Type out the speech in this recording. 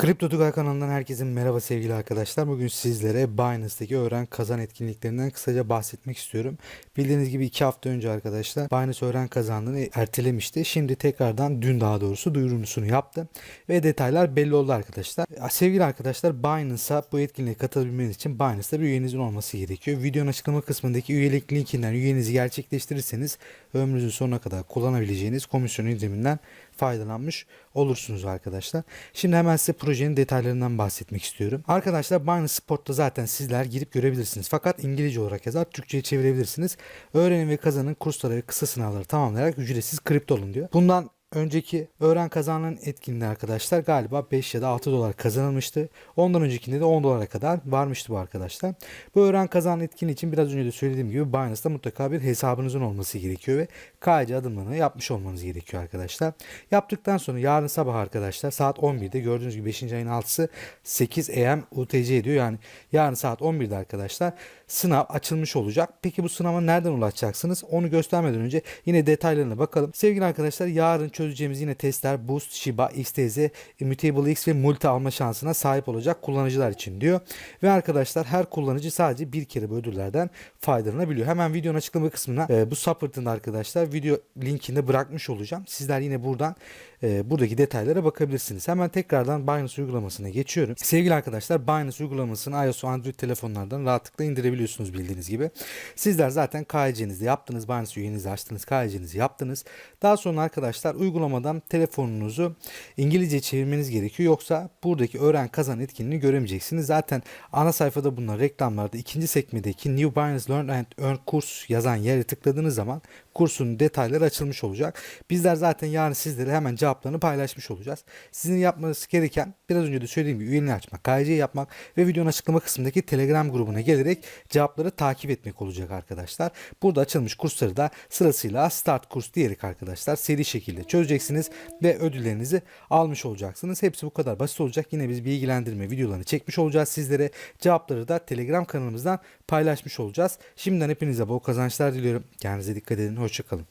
Kripto Tugay kanalından herkese merhaba sevgili arkadaşlar. Bugün sizlere Binance'daki öğren kazan etkinliklerinden kısaca bahsetmek istiyorum. Bildiğiniz gibi iki hafta önce arkadaşlar Binance öğren kazandığını ertelemişti. Şimdi tekrardan dün daha doğrusu duyurusunu yaptı. Ve detaylar belli oldu arkadaşlar. Sevgili arkadaşlar Binance'a bu etkinliğe katılabilmeniz için Binance'da bir üyenizin olması gerekiyor. Videonun açıklama kısmındaki üyelik linkinden üyenizi gerçekleştirirseniz ömrünüzün sonuna kadar kullanabileceğiniz komisyon indiriminden faydalanmış olursunuz arkadaşlar. Şimdi hemen size projenin detaylarından bahsetmek istiyorum. Arkadaşlar Binance Sport'ta zaten sizler girip görebilirsiniz. Fakat İngilizce olarak yazar, Türkçe'ye çevirebilirsiniz. Öğrenin ve kazanın kursları ve kısa sınavları tamamlayarak ücretsiz kripto olun diyor. Bundan önceki öğren kazanan etkinliği arkadaşlar galiba 5 ya da 6 dolar kazanılmıştı. Ondan öncekinde de 10 dolara kadar varmıştı bu arkadaşlar. Bu öğren kazanan etkinliği için biraz önce de söylediğim gibi Binance'da mutlaka bir hesabınızın olması gerekiyor ve KC adımlarını yapmış olmanız gerekiyor arkadaşlar. Yaptıktan sonra yarın sabah arkadaşlar saat 11'de gördüğünüz gibi 5. ayın 6'sı 8 AM UTC ediyor. Yani yarın saat 11'de arkadaşlar sınav açılmış olacak. Peki bu sınava nereden ulaşacaksınız? Onu göstermeden önce yine detaylarına bakalım. Sevgili arkadaşlar yarın çözeceğimiz yine testler Boost, Shiba, XTZ, Immutable X ve Multi alma şansına sahip olacak kullanıcılar için diyor. Ve arkadaşlar her kullanıcı sadece bir kere bu ödüllerden faydalanabiliyor. Hemen videonun açıklama kısmına e, bu support'ın arkadaşlar video linkini bırakmış olacağım. Sizler yine buradan e, buradaki detaylara bakabilirsiniz. Hemen tekrardan Binance uygulamasına geçiyorum. Sevgili arkadaşlar Binance uygulamasını iOS Android telefonlardan rahatlıkla indirebiliyorsunuz bildiğiniz gibi. Sizler zaten KYC'nizi yaptınız. Binance üyenizi açtınız. KYC'nizi yaptınız. Daha sonra arkadaşlar uygulamadan telefonunuzu İngilizce çevirmeniz gerekiyor. Yoksa buradaki öğren kazan etkinliğini göremeyeceksiniz. Zaten ana sayfada bunlar reklamlarda ikinci sekmedeki New Binance Learn and Earn kurs yazan yere tıkladığınız zaman kursun detayları açılmış olacak. Bizler zaten yarın sizlere hemen cevaplarını paylaşmış olacağız. Sizin yapmanız gereken biraz önce de söylediğim gibi üyeliğini açmak, KYC yapmak ve videonun açıklama kısmındaki Telegram grubuna gelerek cevapları takip etmek olacak arkadaşlar. Burada açılmış kursları da sırasıyla start kurs diyerek arkadaşlar seri şekilde çözeceksiniz ve ödüllerinizi almış olacaksınız. Hepsi bu kadar basit olacak. Yine biz bilgilendirme videolarını çekmiş olacağız sizlere. Cevapları da Telegram kanalımızdan paylaşmış olacağız. Şimdiden hepinize bol kazançlar diliyorum. Kendinize dikkat edin. Hoşçakalın.